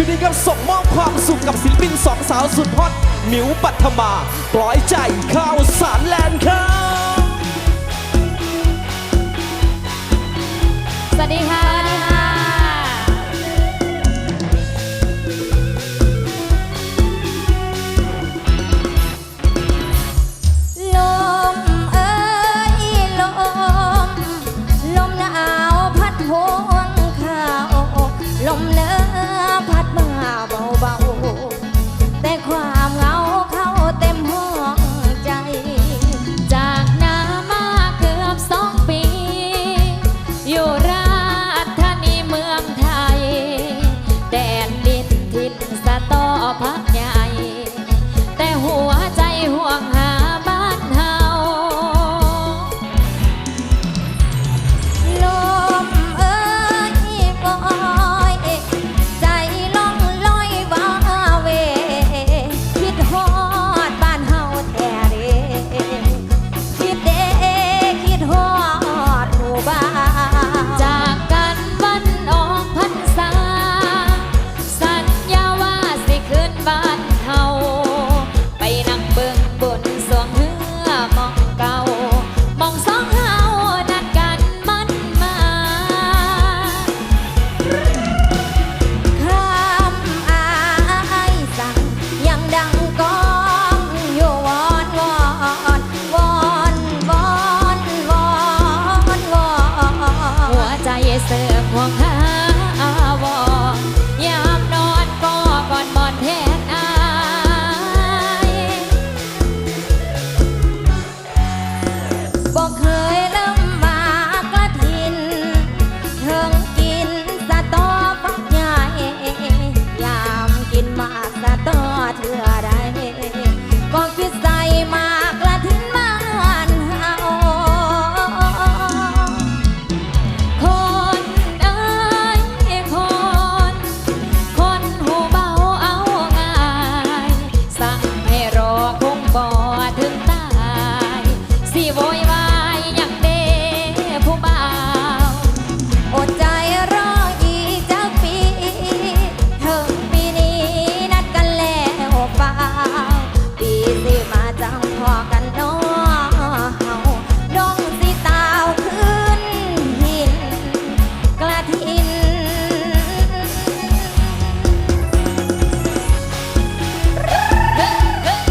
ทีนี้ครับส่งมอบความสุขกับศิลปินสองสาวสุดฮอตมิวปัทมาปล่อยใจข้าวสารแลนด์ครับ สวัสดีค่ะ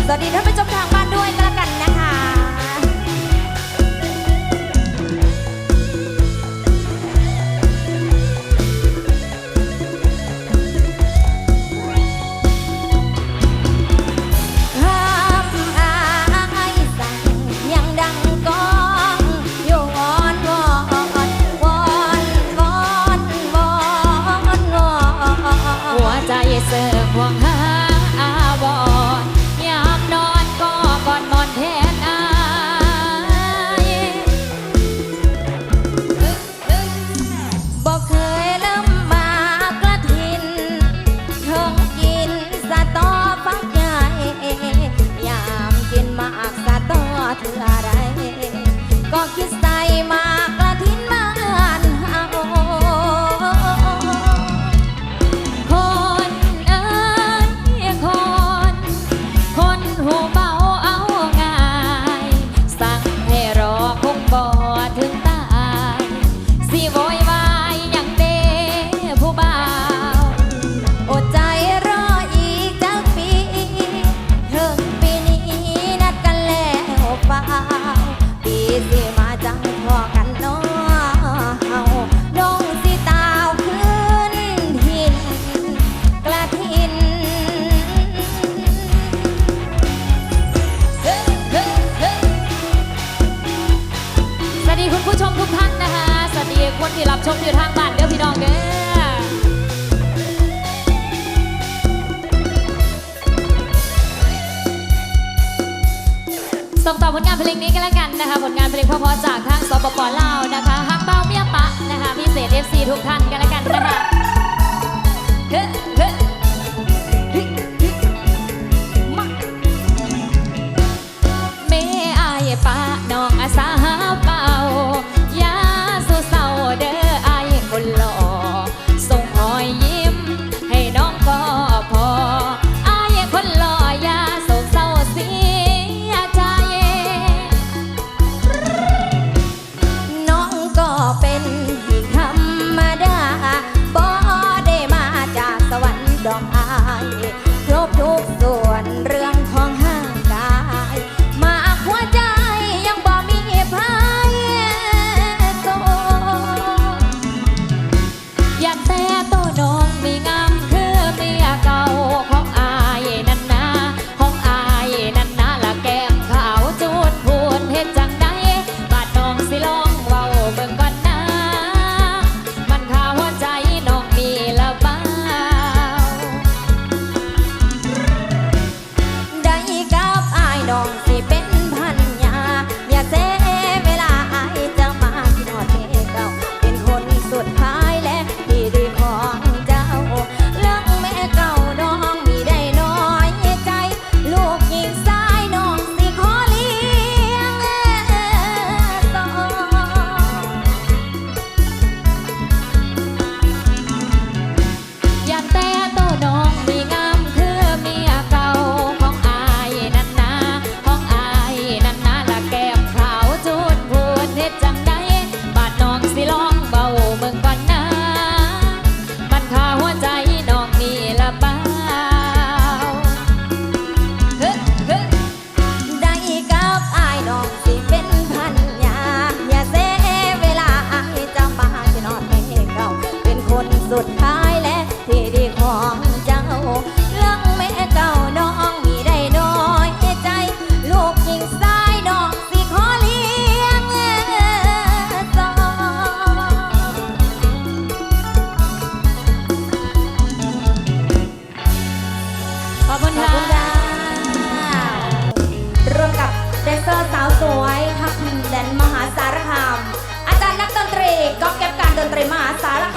สวัสดีท่านผู้ชมทาง อบคุณค่ะร่วมกับเดนเซอร์สาวสวยทักทิมแดนมหาสารคาม อาจารย์นักดนตรีก๊อฟแก๊ปการดนตรีมหาสารคาม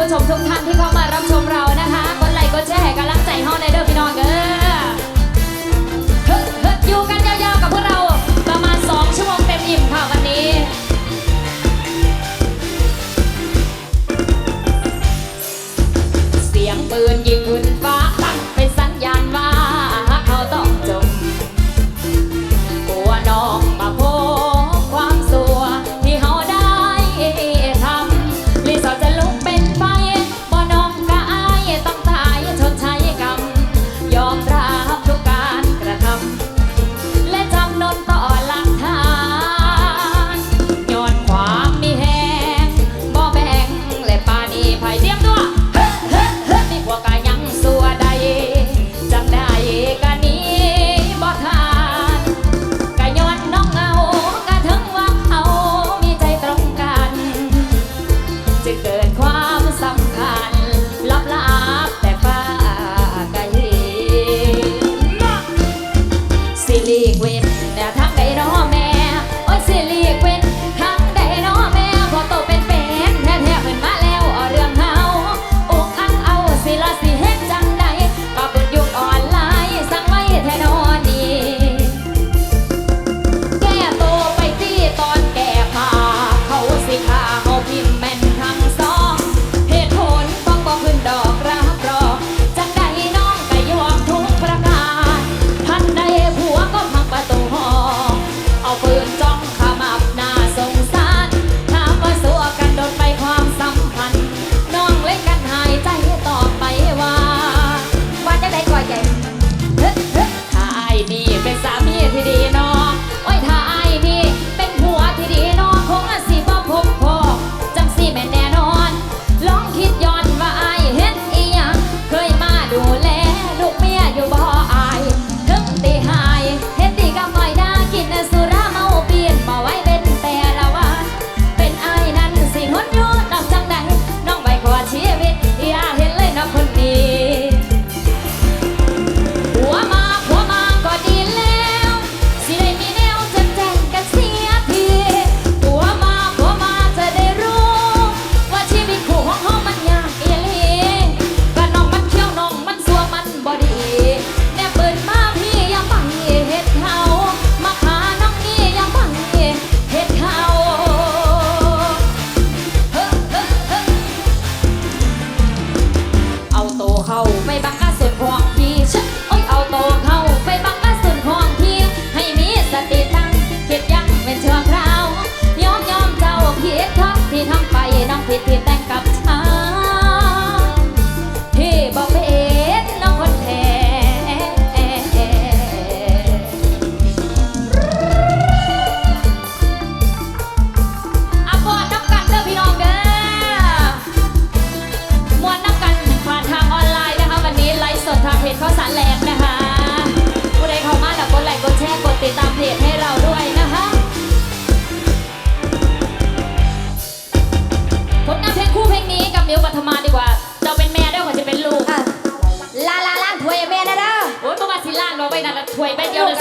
ผู้ชมทุกท่านที่เข้ามารับชมเรานะคะกดไลค์กดแชร์ให้กำลังใจเฮาในเด้อพี่น้องเด้อ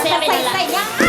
เส่ใส่ยาก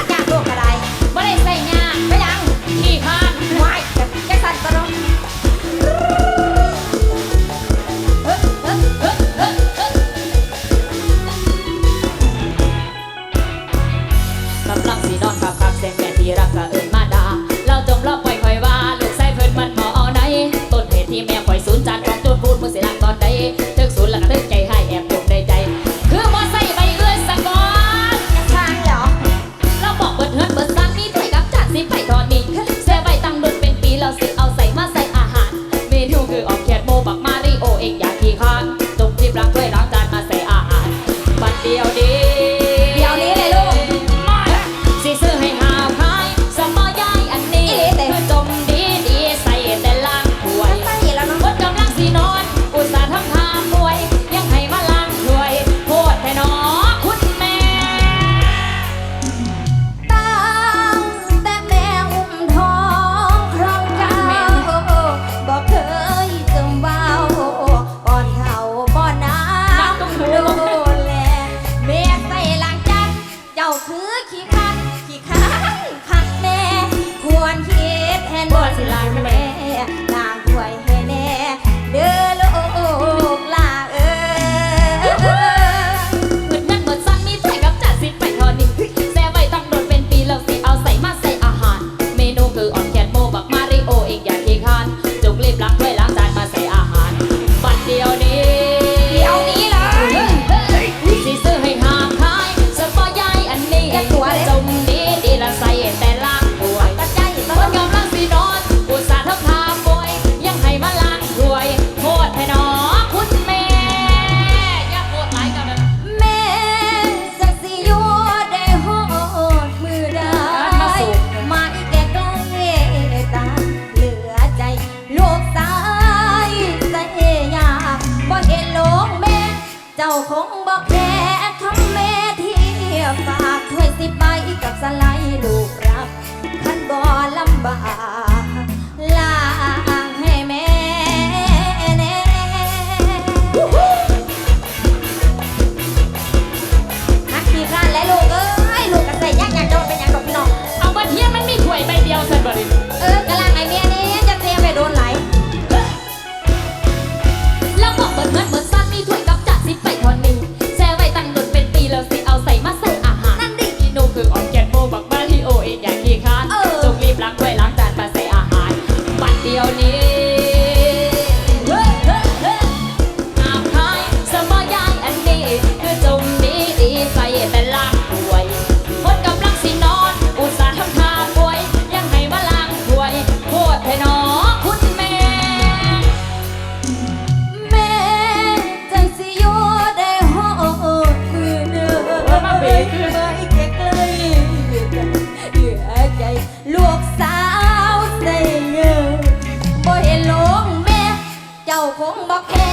งบอกแค่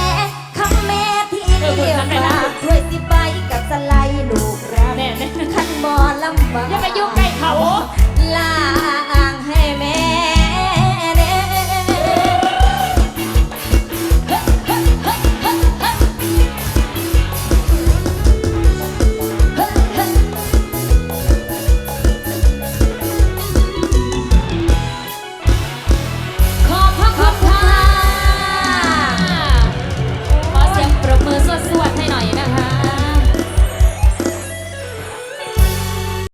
คำแม่ที่เดียวมาด้วยสิไปกับสไลด์ลูกแรัขันบอลำบากอย่าไปยุ่งใกล้เขาลางให้แม่